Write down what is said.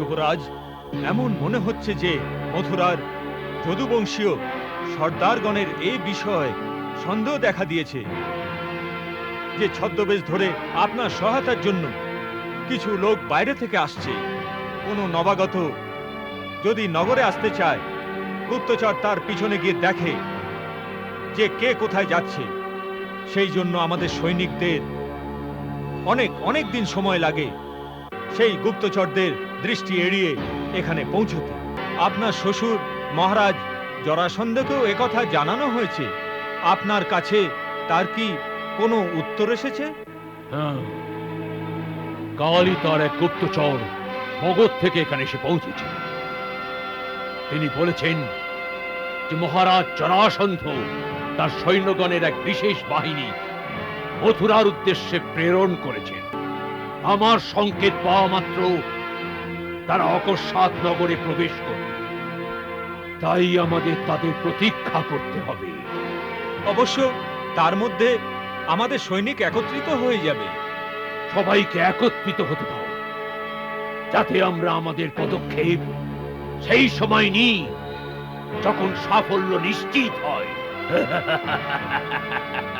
যুবরাজ, এমন মনে হচ্ছে যে মথুরার যদুবংশীয় সর্দারগণের এই বিষয়ে সন্দেহ দেখা দিয়েছে। যে ছদ্মবেশ ধরে আপনার সহায়তার জন্য কিছু লোক বাইরে থেকে আসছে। কোনো নবাগত যদি নগরে আসতে চায়, গুপ্তচর তার পিছনে গিয়ে দেখে যে কে কোথায় যাচ্ছে। সেই জন্য আমাদের সৈনিকদের অনেক অনেক দিন সময় লাগে সেই গুপ্তচরদের দৃষ্টি এড়িয়ে এখানে পৌঁছতে। আপনার শ্বশুর, মহারাজ জরাসন্ধকেও একথা জানানো হয়েছে। আপনার কাছে তার কি কোনো উত্তর এসেছে? হ্যাঁ। কালই তার এক গুপ্তচর মগধ থেকে এখানে এসে পৌঁছেছে। তিনি বলেছেন যে মহারাজ জরাসন্ধ তার সৈন্যগণের এক বিশেষ বাহিনী মথুরার উদ্দেশ্যে প্রেরণ করেছেন। আমার সংকেত পাওয়া মাত্র তারা অকস্মাৎ নগরে প্রবেশ করবে তাই আমাদের তাদের প্রতীক্ষা করতে হবে। অবশ্য তার মধ্যে আমাদের সৈনিক একত্রিত হয়ে যাবে। সবাইকে একত্রিত হতে দাও যাতে আমরা আমাদের পদক্ষেপ সেই সময় নিই যখন সাফল্য নিশ্চিত হয়।